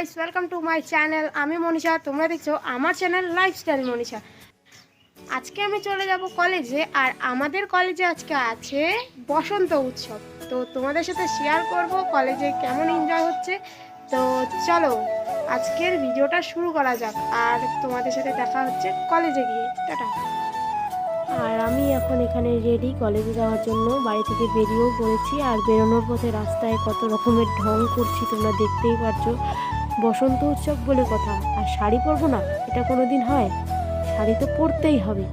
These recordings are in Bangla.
Guys welcome to my channel আমি মনীষা, তোমরা দেখছ আমার চ্যানেল লাইফস্টাইল মনীষা। আজকে আমি চলে যাব কলেজে আর আমাদের কলেজে আজকে আছে বসন্ত উৎসব। তো তোমাদের সাথে শেয়ার করব কলেজে কেমন এনজয় হচ্ছে। তো চলো, আজকের ভিডিওটা শুরু করা যাক, আর তোমাদের সাথে দেখা হচ্ছে কলেজে গিয়ে। টাটা। আর আমি এখন এখানে রেডি কলেজে যাওয়ার জন্য। বাড়ি থেকে বেরিয়েও পড়েছি, আর বেরোনোর পথে রাস্তায় কত রকমের ঢং করছি, তোমরা দেখতেই পারছ। বসন্ত উৎসব বলে কথা। আর শাড়ি পরবো না, এটা কোনো দিন হয়? শাড়ি তো পরতেই হবে।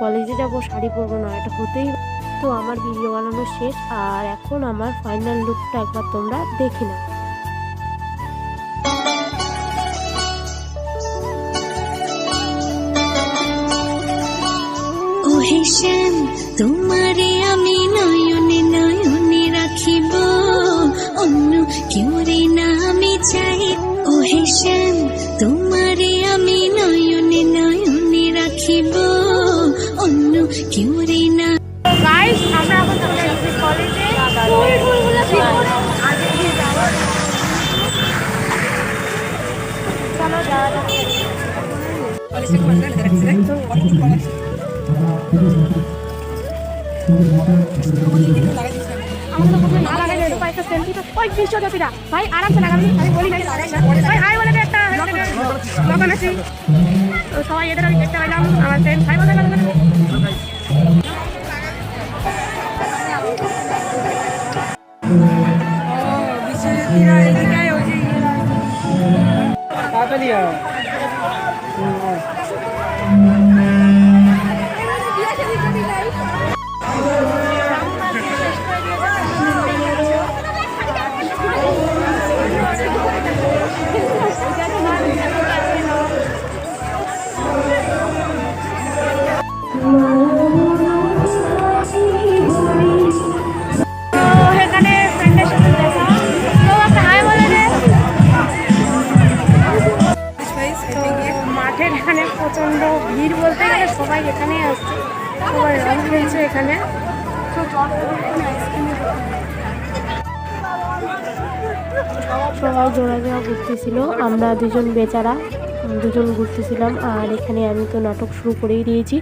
কলেজে যাব, শাড়ি পরবো না, এটা হতেই তো আমার ভিডিও বানানো শেষ, আর এখন আমার ফাইনাল লুকটা একবার তোমরা দেখে ওহে শ্যাম, তোমারে আমি নয়নে নয়নে রাখিব। অন্য কেউরে না আমি চাই তোমারে আমি নয়নে নয়নে রাখিব, অন্য কেউরে না। গাইস আমরা না ভাই আরামসে লাগাবি। আমি বলি একটা লগন আছি তো সবাই এদের আমি দেখতে পাইলাম আমার ফ্রেন্ড হাই বলে লগন তাড়াতাড়ি প্রচণ্ড ভিড় বলতে গেলে সবাই এখানে আসছে। সবাই রং খেলছে এখানে। সবাই জোড়া জোড়া ঘুরতেছিল, আমরা দুজন বেচারা, দুজন ঘুরতেছিলাম, আর এখানে আমি তো নাটক শুরু করেই দিয়েছি।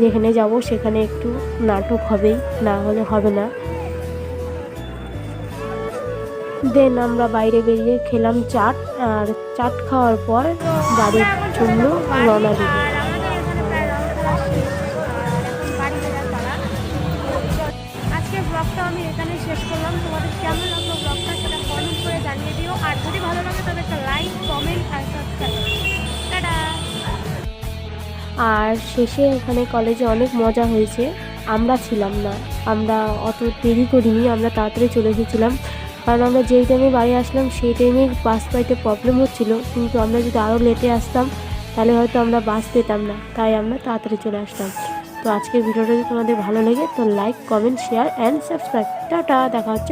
যেখানে যাব সেখানে একটু নাটক হবেই, না হলে হবে না। দেন আমরা বাইরে বেরিয়ে খেলাম চাট, আর চাট খাওয়ার পর বাড়ির জন্য রওনা দিল। আজকে ব্লগটা আমি এখানে শেষ করলাম। তোমাদের কেমন লাগল ব্লগটা সেটা কমেন্ট করে জানিয়ে দিও। আর যদি ভালো লাগে তবে একটা লাইক কমেন্ট আর সাবস্ক্রাইব আর শেষে এখানে কলেজে অনেক মজা হয়েছে। আমরা ছিলাম না। আমরা অত দেরি করিনি আমরা তাড়াতাড়ি চলে এসেছিলাম। কারণ আমরা যেই টাইমে বাড়ি আসলাম সেই টাইমে বাস পাইতে প্রবলেম হচ্ছিল। কিন্তু আমরা যদি আরও লেটে আসতাম তাহলে হয়তো আমরা বাস পেতাম না, তাই আমরা তাড়াতাড়ি চলে আসতাম তো আজকের ভিডিওটা যদি তোমাদের ভালো লাগে, তো like comment share and subscribe tata, দেখা হচ্ছে